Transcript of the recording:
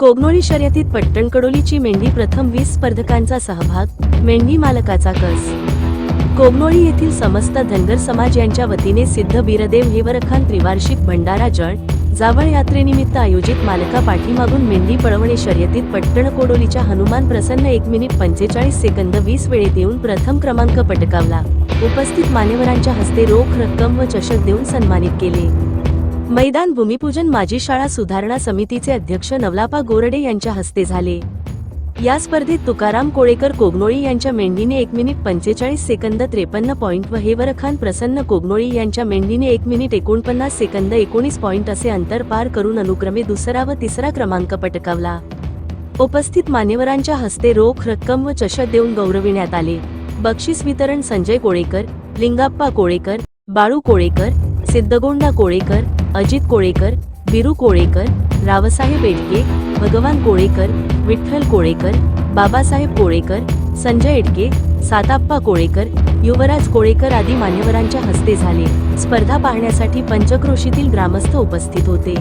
कोगनोळी शर्यतीत पट्टणकडोलीची मेंढी प्रथम वीस स्पर्धकांचा सहभाग मेंढी मालकाचा कस. कोगनोळी येथील समस्त धनगर समाज यांच्या वतीने सिद्ध बीरदेव हेवरखान त्रिवार्षिक भंडारा जळ जावळ यात्रेनिमित्त आयोजित मालका पाठीमागून मेंढी पळवणे शर्यतीत पट्टण कोडोलीच्या हनुमान प्रसन्न एक मिनिट पंचेचाळीस सेकंद वीस वेळेत येऊन प्रथम क्रमांक पटकावला. उपस्थित मान्यवरांच्या हस्ते रोख रक्कम व चषक देऊन सन्मानित केले. मैदान भूमिपूजन माजी शाळा सुधारणा समितीचे अध्यक्ष नवलापा गोरडे यांच्या हस्ते झाले. या स्पर्धेत तुकाराम कोळेकर कोगनोळी यांच्या मेंढीने एक मिनिट पंचेचाळीस सेकंद त्रेपन्न पॉईंट व हेवरखान प्रसन्न कोगनोळी यांच्या मेंढीने एक मिनिट एकोणपन्नास सेकंद एकोणीस पॉईंट असे अंतर पार करून अनुक्रमे दुसरा व तिसरा क्रमांक पटकावला. उपस्थित मान्यवरांच्या हस्ते रोख रक्कम व चषक देऊन गौरविण्यात आले. बक्षीस वितरण संजय कोळेकर लिंगाप्पा कोळेकर बाळू कोळेकर सिद्धगोंडा कोळेकर अजित कोळेकर बिरू कोळेकर रावसाहेब एडके भगवान कोळेकर विठ्ठल कोळेकर बाबासाहेब कोळेकर संजय एडके साताप्पा कोळेकर युवराज कोळेकर आदी मान्यवरांच्या हस्ते झाले. स्पर्धा पाहण्यासाठी पंचक्रोशीतील ग्रामस्थ उपस्थित होते.